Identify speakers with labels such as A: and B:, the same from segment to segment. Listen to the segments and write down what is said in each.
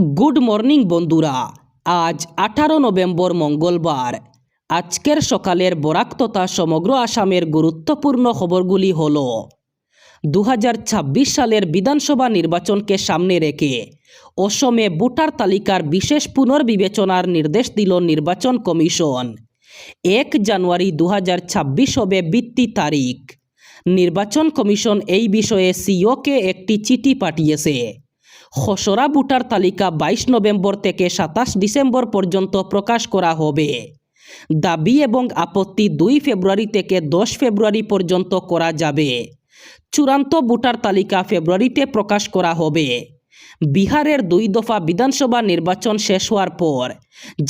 A: Good morning বন্ধুরা। আজ আঠারো নভেম্বর মঙ্গলবার। আজকের সকালের বরাক তথা সমগ্র আসামের গুরুত্বপূর্ণ খবরগুলি হল দু হাজার ছাব্বিশ সালের বিধানসভা নির্বাচনকে সামনে রেখে অসমে ভোটার তালিকার বিশেষ পুনর্বিবেচনার নির্দেশ দিল নির্বাচন কমিশন। এক জানুয়ারি দু হাজার ছাব্বিশ হবে বৃত্তি তারিখ। নির্বাচন কমিশন এই বিষয়ে সিওকে একটি চিঠি পাঠিয়েছে। খসড়া ভোটার তালিকা বাইশ নভেম্বর থেকে সাতাশ ডিসেম্বর পর্যন্ত প্রকাশ করা হবে। দাবি এবং আপত্তি দুই ফেব্রুয়ারি থেকে দশ ফেব্রুয়ারি পর্যন্ত করা যাবে। চূড়ান্ত ভোটার তালিকা ফেব্রুয়ারিতে প্রকাশ করা হবে। বিহারের দুই দফা বিধানসভা নির্বাচন শেষ হওয়ার পর,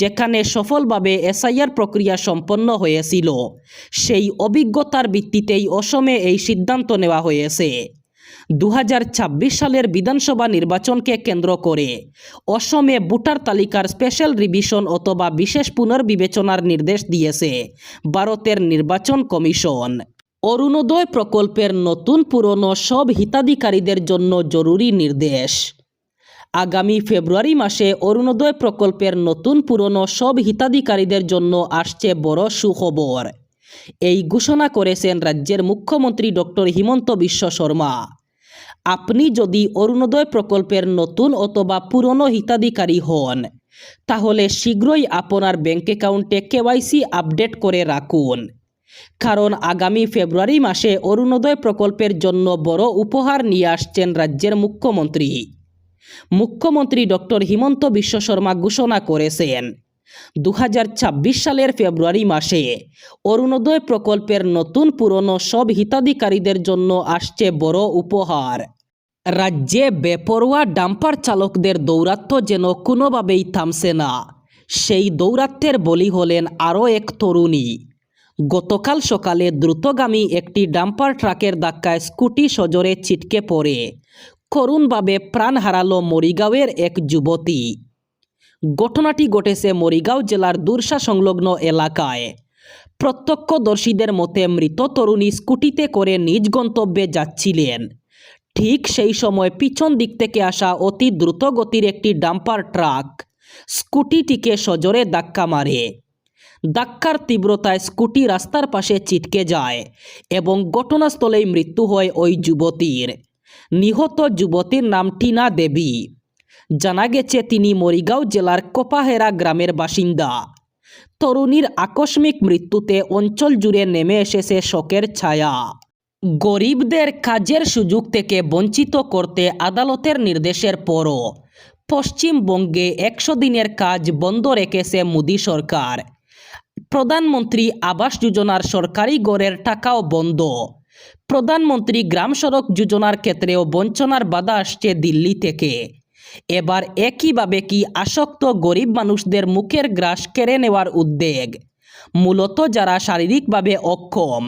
A: যেখানে সফলভাবে এসআইআর প্রক্রিয়া সম্পন্ন হয়েছিল, সেই অভিজ্ঞতার ভিত্তিতেই অসমে এই সিদ্ধান্ত নেওয়া হয়েছে। দু হাজার ছাব্বিশ সালের বিধানসভা নির্বাচনকে কেন্দ্র করে। অসমে ভোটার তালিকার স্পেশাল রিভিশন অথবা বিশেষ পুনর্বিবেচনার নির্দেশ দিয়েছে ভারতের নির্বাচন কমিশন। অরুণোদয় প্রকল্পের নতুন পুরনো সব হিতাধিকারীদের জন্য জরুরি নির্দেশ। আগামী ফেব্রুয়ারি মাসে অরুণোদয় প্রকল্পের নতুন পুরনো সব হিতাধিকারীদের জন্য আসছে বড় সুখবর। এই ঘোষণা করেছেন রাজ্যের মুখ্যমন্ত্রী ডক্টর হিমন্ত বিশ্ব শর্মা। আপনি যদি অরুণোদয় প্রকল্পের নতুন অথবা পুরনো হিতাধিকারী হন, তাহলে শীঘ্রই আপনার ব্যাঙ্ক অ্যাকাউন্টে কেওয়াইসি আপডেট করে রাখুন। কারণ আগামী ফেব্রুয়ারি মাসে অরুণোদয় প্রকল্পের জন্য বড় উপহার নিয়ে আসছেন রাজ্যের মুখ্যমন্ত্রী। মুখ্যমন্ত্রী ডক্টর হিমন্ত বিশ্ব শর্মা ঘোষণা করেছেন দু হাজার ছাব্বিশ সালের ফেব্রুয়ারি মাসে অরুণোদয় প্রকল্পের নতুন পুরনো সব হিতাধিকারীদের জন্য আসছে বড় উপহার। রাজ্যে বেপরোয়া ডাম্পার চালকদের দৌরাত্ম্য যেন কোনোভাবেই থামছে না। সেই দৌরাত্ম্যের বলি হলেন আরও এক তরুণী। গতকাল সকালে দ্রুতগামী একটি ডাম্পার ট্রাকের ধাক্কায় স্কুটি সজরে ছিটকে পড়ে। করুণভাবে প্রাণ হারালো মরিগাঁওয়ের এক যুবতী। ঘটনাটি ঘটেছে মরিগাঁও জেলার দুরসা সংলগ্ন এলাকায়। প্রত্যক্ষদর্শীদের মতে, মৃত তরুণী স্কুটিতে করে নিজ গন্তব্যে যাচ্ছিলেন। ঠিক সেই সময় পিছন দিক থেকে আসা অতি দ্রুত গতির একটি ডাম্পার ট্রাক স্কুটিটিকে সজোরে ধাক্কা মারে। ধাক্কার তীব্রতায় স্কুটি রাস্তার পাশে চিটকে যায় এবং ঘটনাস্থলেই মৃত্যু হয় ওই যুবতীর। নিহত যুবতীর নাম টিনা দেবী। জানা গেছে তিনি মরিগাঁও জেলার কোপাহেরা গ্রামের বাসিন্দা। তরুণীর আকস্মিক মৃত্যুতে অঞ্চল জুড়ে নেমে এসেছে শোকের ছায়া। গরিবদের কাজের সুযোগ থেকে বঞ্চিত করতে আদালতের নির্দেশের পরও পশ্চিমবঙ্গে একশো দিনের কাজ বন্ধ রেখেছে মোদী সরকার। প্রধানমন্ত্রী আবাস যোজনার সরকারি গড়ের টাকাও বন্ধ। প্রধানমন্ত্রী গ্রাম সড়ক যোজনার ক্ষেত্রেও বঞ্চনার বাধা আসছে দিল্লি থেকে। এবার একইভাবে কি আসক্ত গরিব মানুষদের মুখের গ্রাস কেড়ে নেওয়ার উদ্বেগ? মূলত যারা শারীরিকভাবে অক্ষম,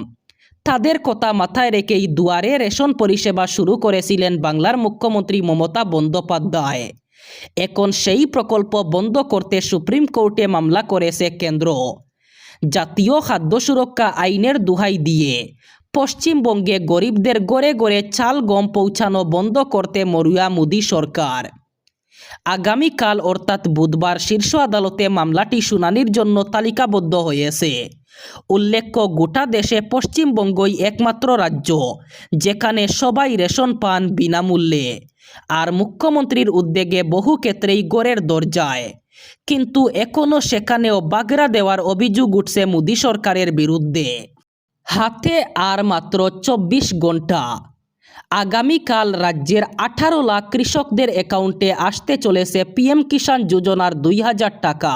A: তাদের কথা মাথায় রেখেই দুয়ারে রেশন পরিষেবা শুরু করেছিলেন বাংলার মুখ্যমন্ত্রী মমতা বন্দ্যোপাধ্যায়। এখন সেই প্রকল্প বন্ধ করতে সুপ্রিম কোর্টে মামলা করেছে কেন্দ্র। জাতীয় খাদ্য সুরক্ষা আইনের দুহাই দিয়ে পশ্চিমবঙ্গে গরিবদের গড়ে গড়ে চাল গম পৌঁছানো বন্ধ করতে মরুয়া মোদী সরকার। আগামীকাল অর্থাৎ বুধবার শীর্ষ আদালতে মামলাটি শুনানির জন্য তালিকাবদ্ধ হয়েছে। উল্লেখ্য, গোটা দেশে পশ্চিমবঙ্গই একমাত্র রাজ্য, যেখানে সবাই রেশন পান বিনামূল্যে। আর মুখ্যমন্ত্রীর উদ্যোগে বহু ক্ষেত্রেই গড়ের দরজায়। কিন্তু এখনও সেখানেও বাগড়া দেওয়ার অভিযোগ উঠছে মোদী সরকারের বিরুদ্ধে। হাতে আর মাত্র চব্বিশ ঘণ্টা আগামীকাল রাজ্যের আঠারো লাখ কৃষকদের অ্যাকাউন্টে আসতে চলেছে পিএম কিষাণ যোজনার দুই হাজার টাকা।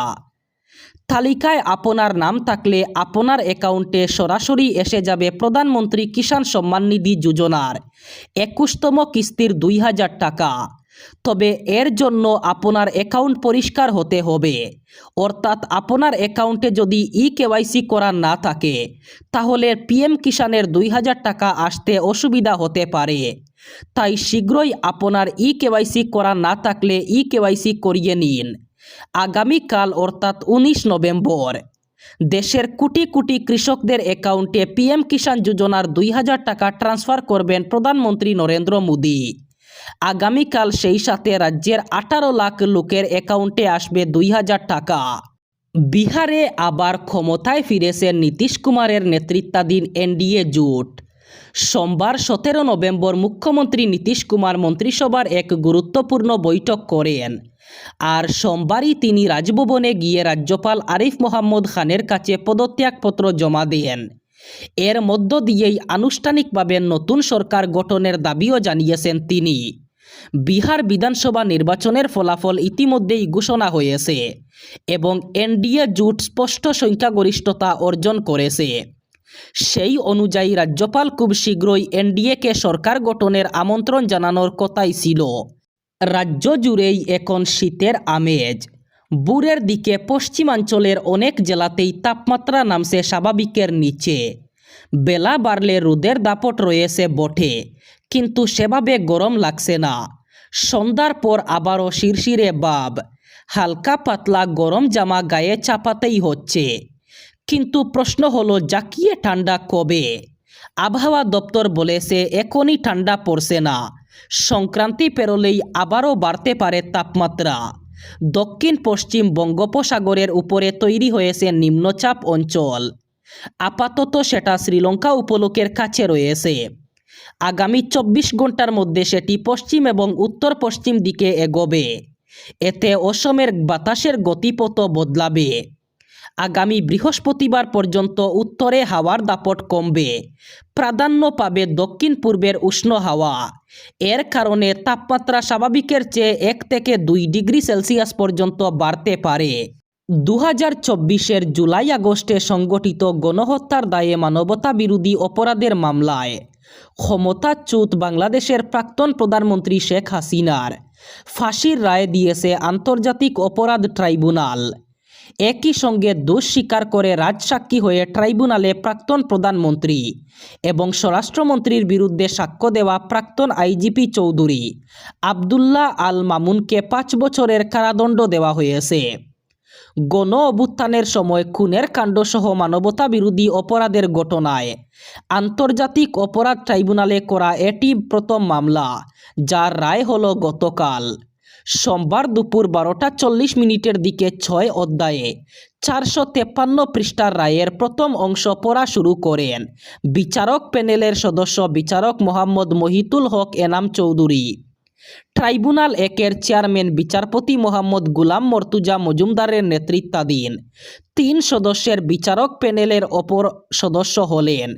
A: তালিকায় আপনার নাম থাকলে আপনার অ্যাকাউন্টে সরাসরি এসে যাবে প্রধানমন্ত্রী কিষাণ সম্মান নিধি যোজনার একুশতম কিস্তির দুই হাজার টাকা। তবে এর জন্য আপনার অ্যাকাউন্ট পরিষ্কার হতে হবে। অর্থাৎ আপনার অ্যাকাউন্টে যদি ই কেওয়াইসি করা না থাকে, তাহলে পিএম কিষাণের দুই হাজার টাকা আসতে অসুবিধা হতে পারে। তাই শীঘ্রই আপনার ই কেওয়াইসি করা না থাকলে ই কেওয়াইসি করিয়ে নিন। আগামীকাল, অর্থাৎ উনিশ নভেম্বর, দেশের কোটি কোটি কৃষকদের অ্যাকাউন্টে পিএম কিষাণ যোজনার দুই হাজার টাকা ট্রান্সফার করবেন প্রধানমন্ত্রী নরেন্দ্র মোদী। আগামীকাল সেই সাথে রাজ্যের আঠারো লাখ লোকের অ্যাকাউন্টে আসবে দুই হাজার টাকা। বিহারে আবার ক্ষমতায় ফিরেছে নীতিশ কুমারের নেতৃত্বাধীন এনডিএ জোট। সোমবার সতেরো নভেম্বর মুখ্যমন্ত্রী নীতিশ কুমার মন্ত্রিসভার এক গুরুত্বপূর্ণ বৈঠক করেন। আর সোমবারই তিনি রাজভবনে গিয়ে রাজ্যপাল আরিফ মোহাম্মদ খানের কাছে পদত্যাগপত্র জমা দেন। এর মধ্য দিয়েই আনুষ্ঠানিকভাবে নতুন সরকার গঠনের দাবিও জানিয়েছেন তিনি। বিহার বিধানসভা নির্বাচনের ফলাফল ইতিমধ্যেই ঘোষণা হয়েছে এবং এনডিএ জোট স্পষ্ট সংখ্যাগরিষ্ঠতা অর্জন করেছে। সেই অনুযায়ী রাজ্যপাল খুব শীঘ্রই এনডিএকে সরকার গঠনের আমন্ত্রণ জানানোর কথাই ছিল। রাজ্য জুড়েই এখন শীতের আমেজ। বুরের দিকে পশ্চিমাঞ্চলের অনেক জেলাতেই তাপমাত্রা নামছে স্বাভাবিকের নিচে। বেলা বাড়লে রোদের দাপট রয়েছে বটে, কিন্তু সেভাবে গরম লাগছে না। সন্ধ্যার পর আবারও শিরশিরে বাব, হালকা পাতলা গরম জামা গায়ে চাপাতেই হচ্ছে। কিন্তু প্রশ্ন হলো, জাকিয়ে ঠান্ডা কবে? আবহাওয়া দপ্তর বলেছে, এখনই ঠান্ডা পড়ছে না। সংক্রান্তি পেরোলেই আবারও বাড়তে পারে তাপমাত্রা। দক্ষিণ পশ্চিম বঙ্গোপসাগরের উপরে তৈরি হয়েছে নিম্নচাপ অঞ্চল। আপাতত সেটা শ্রীলঙ্কা উপকূলের কাছে রয়েছে। আগামী চব্বিশ ঘণ্টার মধ্যে সেটি পশ্চিম এবং উত্তর পশ্চিম দিকে এগোবে। এতে অসমের বাতাসের গতিপথ বদলাবে। আগামী বৃহস্পতিবার পর্যন্ত উত্তরে হাওয়ার দাপট কমবে। প্রাধান্য পাবে দক্ষিণ পূর্বের উষ্ণ হাওয়া। এর কারণে তাপমাত্রা স্বাভাবিকের চেয়ে এক থেকে দুই ডিগ্রি সেলসিয়াস পর্যন্ত বাড়তে পারে। দু হাজার চব্বিশের জুলাই আগস্টে সংগঠিত গণহত্যার দায়ে মানবতা বিরোধী অপরাধের মামলায় ক্ষমতাচ্যুত বাংলাদেশের প্রাক্তন প্রধানমন্ত্রী শেখ হাসিনার ফাঁসির রায় দিয়েছে আন্তর্জাতিক অপরাধ ট্রাইব্যুনাল। একই সঙ্গে দোষ স্বীকার করে রাজসাক্ষী হয়ে ট্রাইব্যুনালে প্রাক্তন প্রধানমন্ত্রী এবং স্বরাষ্ট্রমন্ত্রীর বিরুদ্ধে সাক্ষ্য দেওয়া প্রাক্তন আইজিপি চৌধুরী আবদুল্লাহ আল মামুনকে পাঁচ বছরের কারাদণ্ড দেওয়া হয়েছে। গণ অভ্যুত্থানের সময় খুনের কাণ্ডসহ মানবতা বিরোধী অপরাধের ঘটনায় আন্তর্জাতিক অপরাধ ট্রাইব্যুনালে করা এটি প্রথম মামলা, যার রায় হল গতকাল। সোমবার দুপুর বারোটা চল্লিশ মিনিটের দিকে ছয় অধ্যায়ে চারশো তেপ্পান্ন পৃষ্ঠার রায়ের প্রথম অংশ পড়া শুরু করেন। বিচারক প্যানেলের সদস্য বিচারক মোহাম্মদ মহিতুল হক এনাম চৌধুরী। ট্রাইব্যুনাল একের চেয়ারম্যান বিচারপতি মোহাম্মদ গুলাম মর্তুজা মজুমদারের নেতৃত্বাধীন। তিন সদস্যের বিচারক প্যানেলের অপর সদস্য হলেন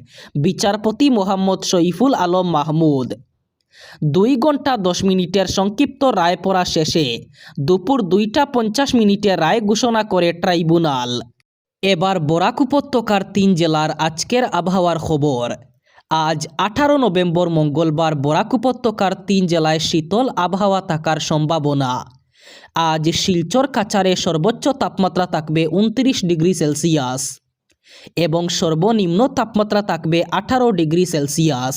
A: বিচারপতি মোহাম্মদ শরীফুল আলম মাহমুদ। দুই ঘণ্টা দশ মিনিটের সংক্ষিপ্ত রায় পড়া শেষে দুপুর দুইটা পঞ্চাশ মিনিটে রায় ঘোষণা করে ট্রাইব্যুনাল। এবার বরাক উপত্যকার তিন জেলার আজকের আবহাওয়ার খবর। আজ আঠারো নভেম্বর মঙ্গলবার বরাক উপত্যকার তিন জেলায় শীতল আবহাওয়া থাকার সম্ভাবনা। আজ শিলচর কাচারে সর্বোচ্চ তাপমাত্রা থাকবে উনত্রিশ ডিগ্রি সেলসিয়াস এবং সর্বনিম্ন তাপমাত্রা থাকবে আঠারো ডিগ্রি সেলসিয়াস।